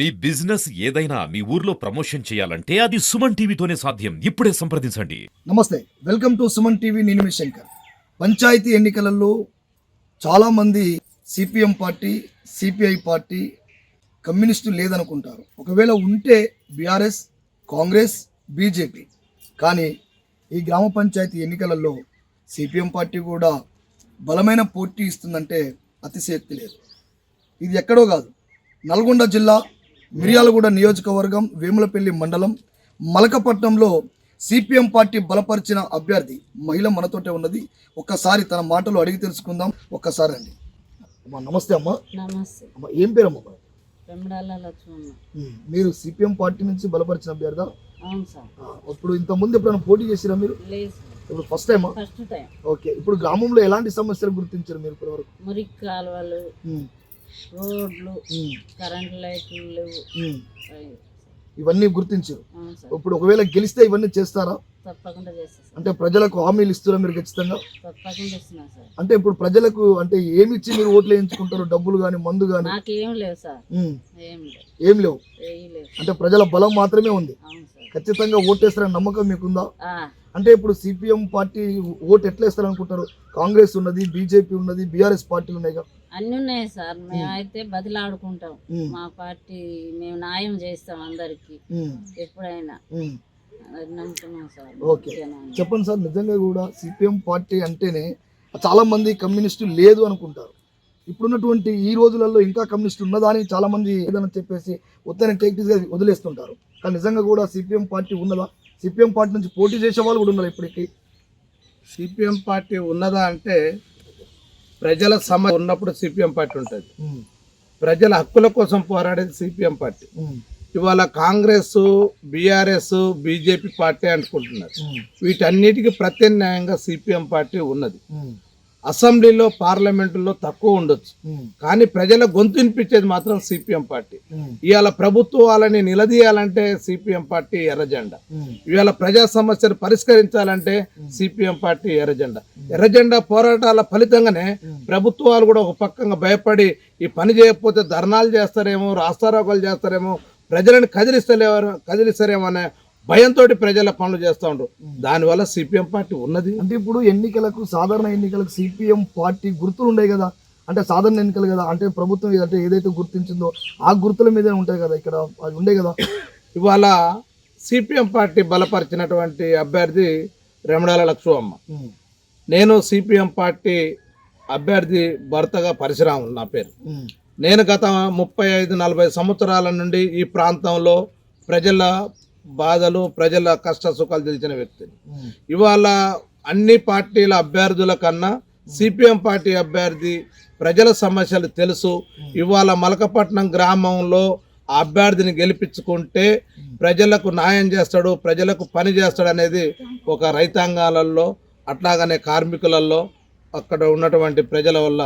మీ business ఏదైనా మీ ఊర్లో promotion చేయాలంటే అది సుమన్ టీవీతోనే సాధ్యం. ఇప్పుడే సంప్రదించండి. నమస్తే వెల్కమ్ టు సుమన్ టీవీ నేను మీ శంకర్. పంచాయతీ ఎన్నికలలో చాలామంది CPM party CPI party communist లేదనుకుంటారు. ఒకవేళ ఉంటే బీఆర్ఎస్ కాంగ్రెస్ బీజేపీ. కానీ ఈ గ్రామ పంచాయతీ ఎన్నికలలో సిపిఎం పార్టీ కూడా బలమైన పోటీ ఇస్తుందంటే అతిశయక్తి లేదు. ఇది ఎక్కడో కాదు. నల్గొండ జిల్లా మిర్యాలగూడ నియోజకవర్గం వేములపల్లి మండలం మలకపట్నంలో సిపిఎం పార్టీ బలపరిచిన అభ్యర్థి మహిళ మనతోటే ఉన్నది. ఒక్కసారి తన మాటలు అడిగి తెలుసుకుందాం. ఒక్కసారి అండి అమ్మా నమస్తే అమ్మా. నమస్తే. అమ్మా ఏం లక్ష్మమ్మ. ఉమ్, మీరు సిపిఎం పార్టీ నుంచి బలపరిచిన అభ్యర్థి? ఇప్పుడు ఇంత ముందు ఎప్పుడైనా పోటీ చేసిరా మీరు? ఇప్పుడు ఫస్ట్ టైమా ఫస్ట్ టైం ఓకే ఇప్పుడు గ్రామంలో ఎలాంటి సమస్యలు గుర్తించారు మీరు ఇప్పటివరకు? మురికి కాలువలు రోడ్లు కరెంట్ లైట్లు లేవు. ఇవన్నీ గుర్తించారు ఇప్పుడు ఒకవేళ గెలిస్తే ఇవన్నీ చేస్తారా? తప్పకుండా అంటే ప్రజలకు హామీలు ఇస్తారా మీరు ఖచ్చితంగా? తప్పకుండా ఇస్తున్నా సార్. అంటే ఇప్పుడు ప్రజలకు అంటే ఏమి ఇచ్చి మీరు ఓట్లు వేయించుకుంటారు? డబ్బులు కానీ మందు కానీ నాకేం లేవు సార్. ఏం లేవు. అంటే ప్రజల బలం మాత్రమే ఉంది. ఖచ్చితంగా ఓటేస్తారని నమ్మకం మీకుందా? అంటే ఇప్పుడు సిపిఎం పార్టీ ఓటు ఎట్లా వేస్తారు అనుకుంటారు కాంగ్రెస్ ఉన్నది బీజేపీ ఉన్నది బీఆర్ఎస్ పార్టీలు ఉన్నాయి కదా అన్నీ ఉన్నాయి సార్ మేమైతే బదిలాడుకుంటాం. మా పార్టీ మేము న్యాయం చేస్తాం అందరికి. ఎప్పుడైనా. ఓకే. చెప్పండి సార్ నిజంగా కూడా సిపిఎం పార్టీ అంటేనే చాలా మంది కమ్యూనిస్టు లేదు అనుకుంటారు. ఇప్పుడున్నటువంటి ఈ రోజులలో ఇంకా కమ్యూనిస్ట్ ఉన్నదా అని చాలా మంది ఏదైనా చెప్పేసి ఉత్తర టేక్టీస్గా వదిలేస్తుంటారు. కానీ నిజంగా కూడా సిపిఎం పార్టీ ఉన్నదా? సిపిఎం పార్టీ నుంచి పోటీ చేసే వాళ్ళు కూడా ఉన్నారు ఇప్పటికీ. సిపిఎం పార్టీ ఉన్నదా అంటే ప్రజల సమ ఉన్నప్పుడు సిపిఎం పార్టీ ఉంటుంది. ప్రజల హక్కుల కోసం పోరాడేది సిపిఎం పార్టీ. ఇవాళ కాంగ్రెస్ బీఆర్ఎస్ బీజేపీ పార్టీ అనుకుంటున్నారు వీటన్నిటికీ ప్రత్యామ్నాయంగా సిపిఎం పార్టీ ఉన్నది. అసెంబ్లీలో పార్లమెంటులో తక్కువ ఉండొచ్చు. కానీ ప్రజల గొంతు వినిపించేది మాత్రం సిపిఎం పార్టీ. ఇవాళ ప్రభుత్వాలని నిలదీయాలంటే సిపిఎం పార్టీ ఎర్రజెండా. ఇవాళ ప్రజా సమస్యలు పరిష్కరించాలంటే సిపిఎం పార్టీ ఎర్రజెండా. ఎర్రజెండా పోరాటాల ఫలితంగానే ప్రభుత్వాలు కూడా ఒక పక్కగా భయపడి ఈ పని చేయకపోతే ధర్నాలు చేస్తారేమో రాస్తారోకాలు చేస్తారేమో ప్రజలను కదిలిస్తలేవారు కదిలిస్తారేమో అనే భయంతో ప్రజల పనులు చేస్తూ ఉంటారు దానివల్ల సిపిఎం పార్టీ ఉన్నది. అంటే ఇప్పుడు ఎన్నికలకు సాధారణ ఎన్నికలకు సిపిఎం పార్టీ గుర్తులు ఉన్నాయి కదా. అంటే సాధారణ ఎన్నికలు కదా. అంటే ప్రభుత్వం అంటే ఏదైతే గుర్తించిందో ఆ గుర్తుల మీదే ఉంటాయి కదా. ఇక్కడ అది ఉండే కదా. ఇవాళ సిపిఎం పార్టీ బలపరిచినటువంటి అభ్యర్థి రెమడాల లక్ష్మమ్మ. నేను సిపిఎం పార్టీ అభ్యర్థి భర్తగా పరశురాములు నా పేరు. నేను గత ముప్పై ఐదు నలభై సంవత్సరాల నుండి ఈ ప్రాంతంలో ప్రజల బాధలు ప్రజల కష్ట సుఖాలు తెలిసిన వ్యక్తిని ఇవాళ అన్ని పార్టీల అభ్యర్థుల కన్నా సిపిఎం పార్టీ అభ్యర్థి ప్రజల సమస్యలు తెలుసు. ఇవాళ మలకపట్నం గ్రామంలో ఆ అభ్యర్థిని గెలిపించుకుంటే ప్రజలకు న్యాయం చేస్తాడు ప్రజలకు పని చేస్తాడు అనేది ఒక రైతాంగాలలో అట్లాగనే కార్మికులలో అక్కడ ఉన్నటువంటి ప్రజల వల్ల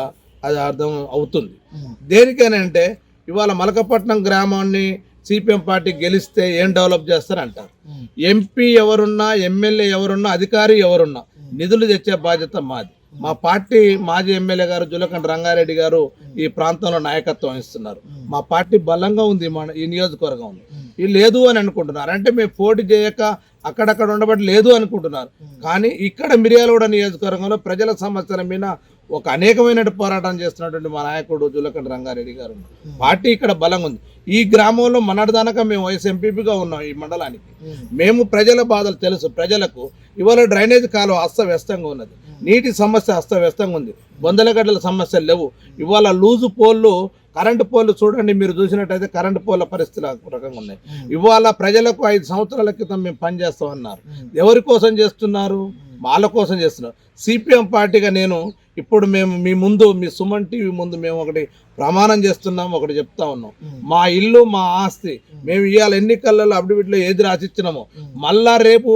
అది అర్థం అవుతుంది. దేనికనంటే ఇవాళ మలకపట్నం గ్రామాన్ని సిపిఎం పార్టీ గెలిస్తే ఏం డెవలప్ చేస్తారంటారు? ఎంపీ ఎవరున్నా ఎమ్మెల్యే ఎవరున్నా అధికారి ఎవరున్నా నిధులు తెచ్చే బాధ్యత మాది. మా పార్టీ మాజీ ఎమ్మెల్యే గారు జులకండ రంగారెడ్డి గారు ఈ ప్రాంతంలో నాయకత్వం వహిస్తున్నారు మా పార్టీ బలంగా ఉంది మన ఈ నియోజకవర్గం ఉంది ఇది లేదు అని అనుకుంటున్నారు. అంటే మేము పోటీ చేయక అక్కడక్కడ ఉండబట్టి లేదు అనుకుంటున్నారు. కానీ ఇక్కడ మిర్యాలగూడ నియోజకవర్గంలో ప్రజల సమస్యల మీద ఒక అనేకమైన పోరాటం చేస్తున్నటువంటి మా నాయకుడు జులకండ రంగారెడ్డి గారు పార్టీ ఇక్కడ బలంగా ఉంది. ఈ గ్రామంలో మొన్నటిదానక మేము వైఎస్ ఎంపీపీగా ఉన్నాం ఈ మండలానికి. మేము. ప్రజల బాధలు తెలుసు. ప్రజలకు ఇవాళ డ్రైనేజ్ కాలువ అస్తవ్యస్తంగా ఉన్నది. నీటి సమస్య అస్తవ్యస్తంగా ఉంది. బొందలగడ్డల సమస్యలు లేవు. ఇవాళ లూజు పోళ్ళు కరెంటు పోల్లు చూడండి మీరు చూసినట్టయితే కరెంటు పోల్ల పరిస్థితులు ఆ రకంగా ఉన్నాయి. ఇవాళ ప్రజలకు ఐదు సంవత్సరాల క్రితం మేము పనిచేస్తాం అన్నారు ఎవరి కోసం చేస్తున్నారు? వాళ్ళ కోసం చేస్తున్నారు. సిపిఎం పార్టీగా నేను ఇప్పుడు మేము మీ ముందు మీ సుమన్ టీవీ ముందు మేము ఒకటి ప్రమాణం చేస్తున్నాం ఒకటి చెప్తా ఉన్నాం. మా ఇల్లు మా ఆస్తి మేము. ఇవాళ ఎన్నికలలో అఫిడవిట్లో ఏది రాసిచ్చినామో. మళ్ళా రేపు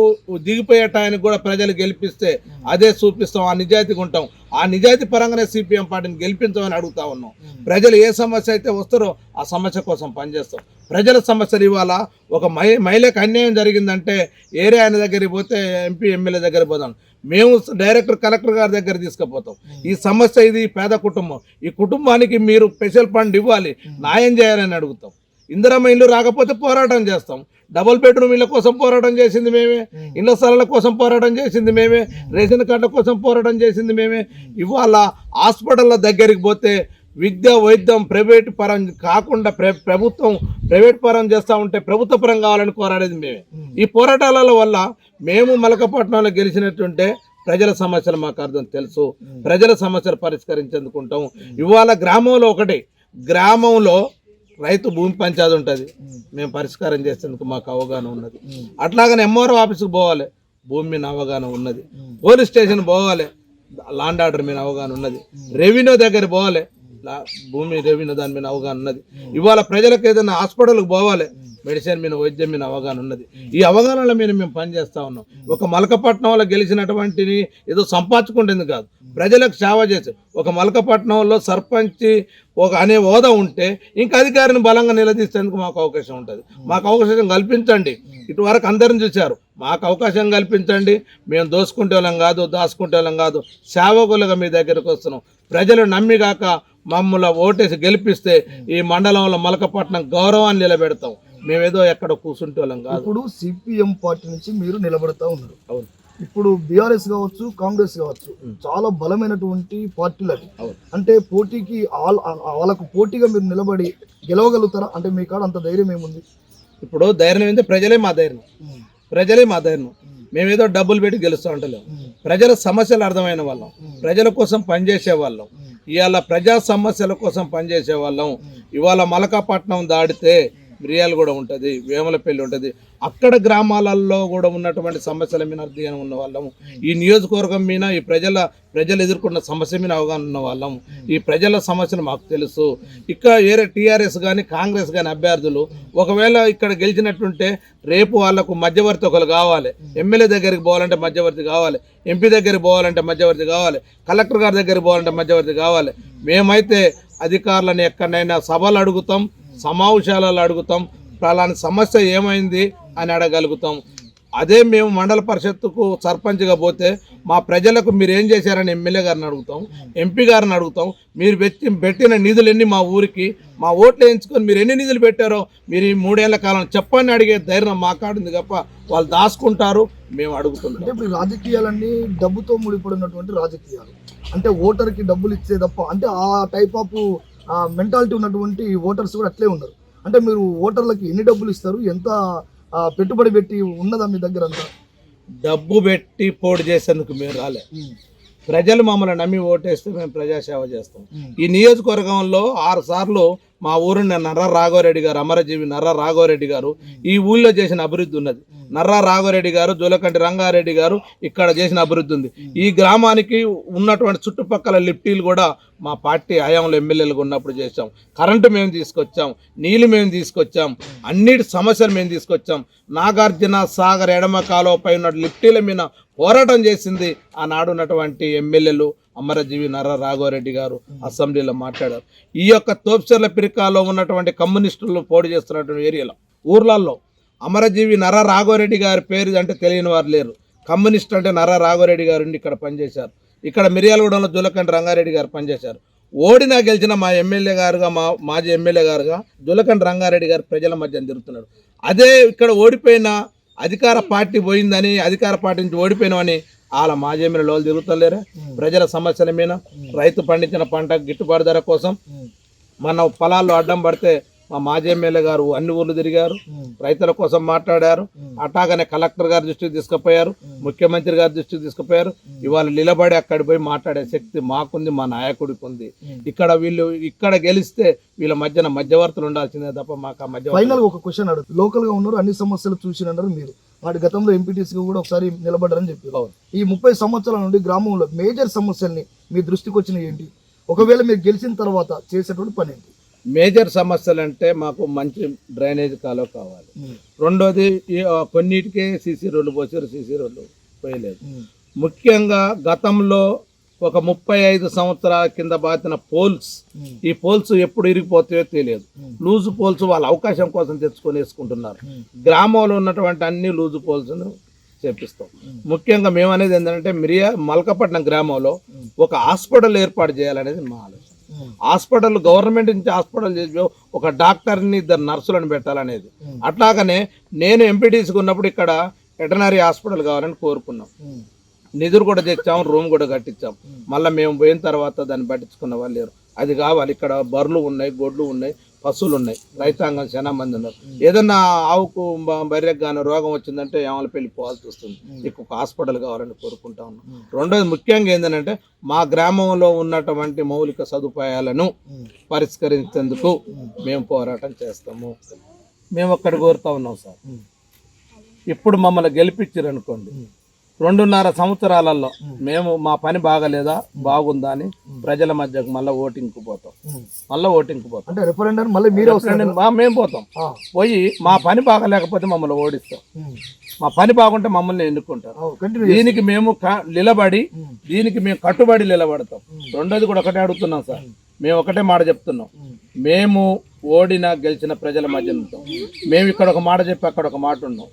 దిగిపోయే టైంకి కూడా ప్రజలు గెలిపిస్తే అదే చూపిస్తాం ఆ నిజాయితీగా ఉంటాం. ఆ నిజాయితీ పరంగానే సిపిఎం పార్టీని గెలిపించమని అడుగుతా ఉన్నాం. ప్రజలు ఏ సమస్య అయితే వస్తారో ఆ సమస్య కోసం పనిచేస్తాం. ప్రజల సమస్యలు ఇవాళ ఒక మహి మహిళకు అన్యాయం జరిగిందంటే ఏరే ఆయన దగ్గరికి పోతే ఎంపీ ఎమ్మెల్యే దగ్గరికి పోతాం మేము డైరెక్టర్ కలెక్టర్ గారి దగ్గర తీసుకుపోతాం. ఈ సమస్య ఇది పేద కుటుంబం. ఈ కుటుంబానికి మీరు స్పెషల్ ఫండ్ ఇవ్వాలి. న్యాయం చేయాలని అడుగుతాం. ఇందిరమ్మ ఇల్లు రాకపోతే పోరాటం చేస్తాం. డబుల్ బెడ్రూమ్ ఇళ్ళ కోసం పోరాటం చేసింది మేమే. ఇళ్ళ స్థలాల కోసం పోరాటం చేసింది మేమే. రేషన్ కార్డుల కోసం పోరాటం చేసింది మేమే. ఇవాళ హాస్పిటళ్ళ దగ్గరికి పోతే విద్య వైద్యం ప్రైవేట్ పరం కాకుండా ప్ర- ప్రభుత్వం ప్రైవేట్ పరం చేస్తూ ఉంటే ప్రభుత్వ పరం కావాలని కోరాడేది మేమే. ఈ పోరాటాల వల్ల మేము మలకపట్నంలో గెలిచినట్టుంటే ప్రజల సమస్యలు మాకు అర్థం తెలుసు. ప్రజల సమస్యలు పరిష్కరించేందుకుంటాం. ఇవాళ గ్రామంలో ఒకటి గ్రామంలో రైతు భూమి పంచాయతీ ఉంటుంది. మేము. పరిష్కారం చేసేందుకు మాకు అవగాహన ఉన్నది. అట్లాగనే ఎంఆర్ఓ ఆఫీస్కి పోవాలి. భూమి మీద అవగాహన ఉన్నది. పోలీస్ స్టేషన్ పోవాలి. లాండ్ ఆర్డర్ మీద అవగాహన ఉన్నది. రెవెన్యూ దగ్గర పోవాలి. భూమి రేవిన దాని మీద అవగాహన ఉన్నది. ఇవాళ ప్రజలకు ఏదైనా హాస్పిటల్కి పోవాలి. మెడిసిన్ మీద వైద్యం మీద అవగాహన ఉన్నది. ఈ అవగాహనల మీద మేము పనిచేస్తూ ఉన్నాం. ఒక మలకపట్నంలో గెలిచినటువంటిని ఏదో సంపాదించుకుంటుంది కాదు. ప్రజలకు సేవ చేసి ఒక మలకపట్నంలో సర్పంచ్ ఒక అనే హోదా ఉంటే ఇంకా అధికారిని బలంగా నిలదీసేందుకు మాకు అవకాశం ఉంటుంది. మాకు అవకాశం కల్పించండి. ఇటువరకు అందరిని చూశారు. మాకు అవకాశం కల్పించండి. మేము దోసుకుంటే వాళ్ళం కాదు దాచుకుంటే వాళ్ళం కాదు. సేవకులుగా మీ దగ్గరకు వస్తున్నాం. ప్రజలు నమ్మిగాక మమ్మల్ని ఓటేసి గెలిపిస్తే ఈ మండలంలో మలకపట్నం గౌరవాన్ని నిలబెడతాం. మేమేదో ఎక్కడ కూర్చుంటే వాళ్ళం కాదు. ఇప్పుడు సిపిఎం పార్టీ నుంచి మీరు నిలబడతా ఉన్నారు. అవును. ఇప్పుడు బీఆర్ఎస్ కావచ్చు కాంగ్రెస్ కావచ్చు చాలా బలమైనటువంటి పార్టీలు అవి. అవును. అంటే పోటీకి వాళ్ళకు పోటీగా మీరు నిలబడి గెలవగలుగుతారా? అంటే మీ కాడ అంత ధైర్యం ఏముంది? ఇప్పుడు ధైర్యం ఏంటంటే ప్రజలే మా ధైర్యం. ప్రజలే మా ధైర్యం. మేమేదో డబ్బులు పెట్టి గెలుస్తూ ఉంటలేము ప్రజల సమస్యలు అర్థమైన వాళ్ళం. ప్రజల కోసం పనిచేసే వాళ్ళం. ఇవాళ ప్రజా సమస్యల కోసం పనిచేసే వాళ్ళం. ఇవాళ మలకాపట్నం దాడితే మిరియాలు కూడా ఉంటుంది వేమలపల్లి ఉంటుంది. అక్కడ గ్రామాలలో కూడా ఉన్నటువంటి సమస్యల మీద అధ్యయనం ఉన్న వాళ్ళం ఈ నియోజకవర్గం మీద ఈ ప్రజల ప్రజలు ఎదుర్కొన్న సమస్య మీద అవగాహన ఉన్న వాళ్ళం ఈ ప్రజల సమస్యలు మాకు తెలుసు. ఇక్కడ ఏరే టీఆర్ఎస్ కానీ కాంగ్రెస్ కానీ అభ్యర్థులు ఒకవేళ ఇక్కడ గెలిచినట్టుంటే రేపు వాళ్ళకు మధ్యవర్తి ఒకరు కావాలి. ఎమ్మెల్యే దగ్గరికి పోవాలంటే మధ్యవర్తి కావాలి. ఎంపీ దగ్గరికి పోవాలంటే మధ్యవర్తి కావాలి. కలెక్టర్ గారి దగ్గరికి పోవాలంటే మధ్యవర్తి కావాలి. మేమైతే అధికారులను ఎక్కడైనా సభలు అడుగుతాం. సమావేశాలలో అడుగుతాం. ఫలాని సమస్య ఏమైంది అని అడగలుగుతాం. అదే మేము మండల పరిషత్తుకు సర్పంచ్గా పోతే మా ప్రజలకు మీరు ఏం చేశారని ఎమ్మెల్యే గారిని అడుగుతాం. ఎంపీ గారిని అడుగుతాం. మీరు పెట్టి పెట్టిన నిధులు ఎన్ని మా ఊరికి మా ఓట్లు వేయించుకొని మీరు ఎన్ని నిధులు పెట్టారో మీరు ఈ మూడేళ్ళ కాలం చెప్పని అడిగే ధైర్యం మా కాడుంది తప్ప వాళ్ళు దాచుకుంటారు. మేము అంటే ఇప్పుడు రాజకీయాలన్నీ డబ్బుతో ముడిపడినటువంటి రాజకీయాలు. అంటే ఓటర్కి డబ్బులు ఇచ్చే తప్ప అంటే ఆ టైప్ ఆఫ్ మెంటాలిటీ ఉన్నటువంటి ఓటర్స్ కూడా అట్లే ఉన్నారు. అంటే మీరు ఓటర్లకి ఎన్ని డబ్బులు ఇస్తారు? ఎంత పెట్టుబడి పెట్టి ఉన్నదా మీ దగ్గర అంతా? డబ్బు పెట్టి పోటీ చేసేందుకు మేము రాలే. ప్రజలు మమ్మల్ని నమ్మి ఓటేస్తే మేము ప్రజాసేవ చేస్తాం. ఈ నియోజకవర్గంలో ఆరు సార్లు మా ఊరిని నర్ర రాఘవరెడ్డి గారు అమరజీవి నర్ర రాఘవరెడ్డి గారు ఈ ఊళ్ళో చేసిన అభివృద్ధి ఉన్నది. నర్ర రాఘవరెడ్డి గారు జోలకంటి రంగారెడ్డి గారు ఇక్కడ చేసిన అభివృద్ధి ఉంది. ఈ గ్రామానికి ఉన్నటువంటి చుట్టుపక్కల లిఫ్టీలు కూడా మా పార్టీ హయాంలో ఎమ్మెల్యేలుగా ఉన్నప్పుడు చేసాం కరెంటు మేము తీసుకొచ్చాం నీళ్ళు మేము తీసుకొచ్చాం అన్నిటి సమస్యలు మేము తీసుకొచ్చాం. నాగార్జున సాగర్ ఎడమ కాలువపై ఉన్న లిఫ్టీల మీద పోరాటం చేసింది ఆనాడు ఉన్నటువంటి ఎమ్మెల్యేలు. అమరజీవి నర్ర రాఘవరెడ్డి గారు అసెంబ్లీలో మాట్లాడారు. ఈ యొక్క తోప్చర్ల పిరికాలో ఉన్నటువంటి కమ్యూనిస్టులు పోటీ చేస్తున్నటువంటి ఏరియాలో ఊర్లలో అమరజీవి నర్ర రాఘవరెడ్డి గారి పేరు అంటే తెలియని వారు లేరు. కమ్యూనిస్ట్ అంటే నర్ర రాఘవరెడ్డి గారు ఉండి ఇక్కడ పనిచేశారు. ఇక్కడ మిర్యాలగూడెంలో జులకంటి రంగారెడ్డి గారు పనిచేశారు. ఓడినా గెలిచిన మా ఎమ్మెల్యే గారుగా మా మాజీ ఎమ్మెల్యే గారుగా జులకంటి రంగారెడ్డి గారు ప్రజల మధ్య తిరుగుతున్నాడు అదే ఇక్కడ ఓడిపోయిన అధికార పార్టీ పోయిందని అధికార పార్టీ నుంచి ఓడిపోయినామని వాళ్ళ మాజీ ఎమ్మెల్యే లోలు తిరుగుతలేరా ప్రజల సమస్యల మీద రైతు పండించిన పంట గిట్టుబాటు ధర కోసం మన పొలాల్లో అడ్డం పడితే మా మాజీ ఎమ్మెల్యే గారు అన్ని ఊర్లు తిరిగారు. రైతుల కోసం మాట్లాడారు. అటాగనే కలెక్టర్ గారి దృష్టికి తీసుకుపోయారు. ముఖ్యమంత్రి గారి దృష్టికి తీసుకుపోయారు. ఇవాళ నిలబడి అక్కడికి పోయి మాట్లాడే శక్తి మాకుంది మా నాయకుడికి ఉంది. ఇక్కడ వీళ్ళు ఇక్కడ గెలిస్తే వీళ్ళ మధ్యన మధ్యవర్తులు ఉండాల్సిందే తప్ప మాకు ఆ మధ్యవర్తులు ఫైనల్ ఒక క్వశ్చన్ అడుగు. లోకల్గా ఉన్నారు అన్ని సమస్యలు చూసినారు మీరు. వాటి గతంలో ఎంపీటీసీ కూడా ఒకసారి నిలబడ్డారని చెప్పారు. ఈ ముప్పై సంవత్సరాల నుండి గ్రామంలో మేజర్ సమస్యల్ని మీ దృష్టికి వచ్చినాయి ఏంటి? ఒకవేళ మీరు గెలిచిన తర్వాత చేసేటువంటి పని ఏంటి? మేజర్ సమస్యలు అంటే మాకు మంచి డ్రైనేజ్ కాలువ కావాలి. రెండోది కొన్నిటికే సీసీ రోడ్లు పోసారు. సీసీ రోడ్లు పోయలేదు. ముఖ్యంగా గతంలో ఒక ముప్పై ఐదు సంవత్సరాల కింద బాతిన పోల్స్ ఈ పోల్స్ ఎప్పుడు ఇరిగిపోతాయో తెలియదు. లూజు పోల్స్ వాళ్ళ అవకాశం కోసం తెచ్చుకొని వేసుకుంటున్నారు. గ్రామంలో ఉన్నటువంటి అన్ని లూజు పోల్స్ను చేపిస్తాం. ముఖ్యంగా మేము అనేది ఏంటంటే మిరియా మల్కపట్నం గ్రామంలో ఒక హాస్పిటల్ ఏర్పాటు చేయాలనేది మా ఆలోచన. హాస్పిటల్ గవర్నమెంట్ నుంచి హాస్పిటల్ చేసి ఒక డాక్టర్ని ఇద్దరు నర్సులను పెట్టాలనేది. అట్లాగనే నేను ఎంపీటీసీకి ఉన్నప్పుడు ఇక్కడ వెటనరీ హాస్పిటల్ కావాలని కోరుకున్నాం. నిధులు కూడా తెచ్చాం రూమ్ కూడా కట్టించాం. మళ్ళీ మేము పోయిన తర్వాత దాన్ని పట్టించుకున్న వాళ్ళు లేరు. అది కావాలి ఇక్కడ బర్రెలు ఉన్నాయి గొడ్లు ఉన్నాయి పశువులు ఉన్నాయి. రైతాంగం చాలా మంది ఉన్నారు. ఏదన్నా ఆవుకు బర్రెకు కానీ రోగం వచ్చిందంటే ఏమల పెళ్ళి పోవాల్సి వస్తుంది. ఒక హాస్పిటల్ కావాలని కోరుకుంటా ఉన్నాం. రెండోది ముఖ్యంగా ఏంటంటే మా గ్రామంలో ఉన్నటువంటి మౌలిక సదుపాయాలను పరిష్కరించేందుకు మేము. పోరాటం చేస్తాము. మేము ఒక్కటి కోరుతా ఉన్నాం సార్. ఇప్పుడు మమ్మల్ని గెలిపించారు అనుకోండి రెండున్నర సంవత్సరాలలో మేము. మా పని బాగలేదా? బాగుందా అని ప్రజల మధ్యకు మళ్ళీ ఓటింగ్కి పోతాం. మళ్ళీ ఓటింగ్కి పోతాం. అంటే రెఫరెండం మళ్ళీ మీరే మేము పోతాం. పోయి మా పని బాగలేకపోతే మమ్మల్ని ఓడిస్తాం మా పని బాగుంటే మమ్మల్ని ఎన్నుకుంటారు. దీనికి మేము నిలబడి దీనికి మేము కట్టుబడి నిలబడతాం. రెండోది కూడా ఒకటే అడుగుతున్నాం సార్. మేము. ఒకటే మాట చెప్తున్నాం. మేము. ఓడిన గెలిచిన ప్రజల మధ్య ఉంటాం. మేము ఇక్కడ ఒక మాట చెప్పి అక్కడ ఒక మాట ఉన్నాం.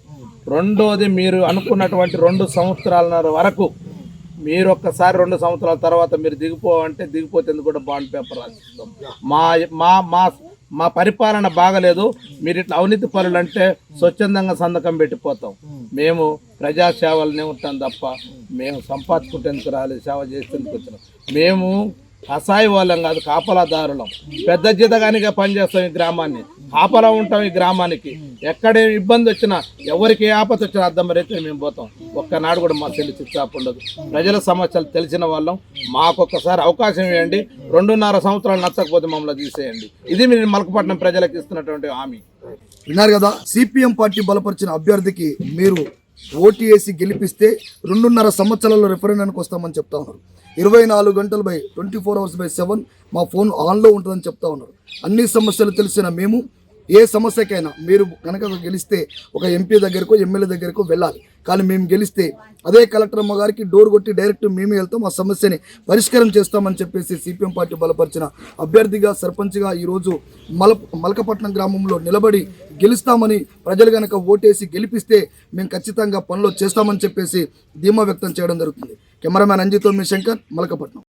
రెండోది మీరు అనుకున్నటువంటి రెండు సంవత్సరాల వరకు మీరు ఒక్కసారి రెండు సంవత్సరాల తర్వాత మీరు దిగిపోవంటే దిగిపోతే కూడా బాండ్ పేపర్ రాసిస్తాం. మా మా మా మా పరిపాలన బాగలేదు. మీరు ఇట్లా అవినీతి పనులు అంటే స్వచ్ఛందంగా సంతకం పెట్టిపోతాం. మేము ప్రజా సేవలనే ఉంటాం తప్ప మేము సంపాదించుకుంటేందుకు రాలేదు సేవ చేసేందుకు వచ్చినాం. మేము అసాయి వాళ్ళం కాదు కాపలాదారులం. పెద్ద జీతగానిగా పనిచేస్తాం ఈ గ్రామాన్ని. కాపలా ఉంటాం ఈ గ్రామానికి. ఎక్కడ ఇబ్బంది వచ్చినా ఎవరికి ఏ ఆపద వచ్చినా అర్థం రైతే మేము పోతాం. ఒక్కనాడు కూడా మా చెల్లి చిచ్చాపు ఉండదు. ప్రజల సమస్యలు తెలిసిన వాళ్ళం. మాకొక్కసారి అవకాశం ఇవ్వండి. రెండున్నర సంవత్సరాలు నచ్చకపోతే మమ్మల్ని తీసేయండి. ఇది మీరు మలకపట్నం ప్రజలకు ఇస్తున్నటువంటి హామీ. విన్నారు కదా సిపిఎం పార్టీ బలపరిచిన అభ్యర్థికి మీరు ఓటు వేసి గెలిపిస్తే రెండున్నర సంవత్సరాల్లో రెఫరెండానికి వస్తామని చెప్తా ఉన్నారు. ఇరవై నాలుగు గంటలు by twenty four hours by seven మా ఫోన్ ఆన్లో ఉంటుందని చెప్తా ఉన్నారు. అన్ని సమస్యలు తెలిసిన మేము ఏ సమస్యకైనా మీరు కనుక గెలిస్తే ఒక ఎంపీ దగ్గరకు ఎమ్మెల్యే దగ్గరకు వెళ్ళాలి. కానీ మేము గెలిస్తే అదే కలెక్టర్ అమ్మ గారికి డోర్ కొట్టి డైరెక్ట్ మేమే వెళ్తాం ఆ సమస్యని పరిష్కారం చేస్తామని చెప్పేసి సిపిఎం పార్టీ బలపరిచిన అభ్యర్థిగా సర్పంచ్గా ఈరోజు మల మలకపట్నం గ్రామంలో నిలబడి గెలుస్తామని ప్రజలు కనుక ఓటేసి గెలిపిస్తే మేము ఖచ్చితంగా పనులు చేస్తామని చెప్పేసి ధీమా వ్యక్తం చేయడం జరుగుతుంది. కెమెరామ్యాన్ అంజితో మీ శంకర్ మలకపట్నం.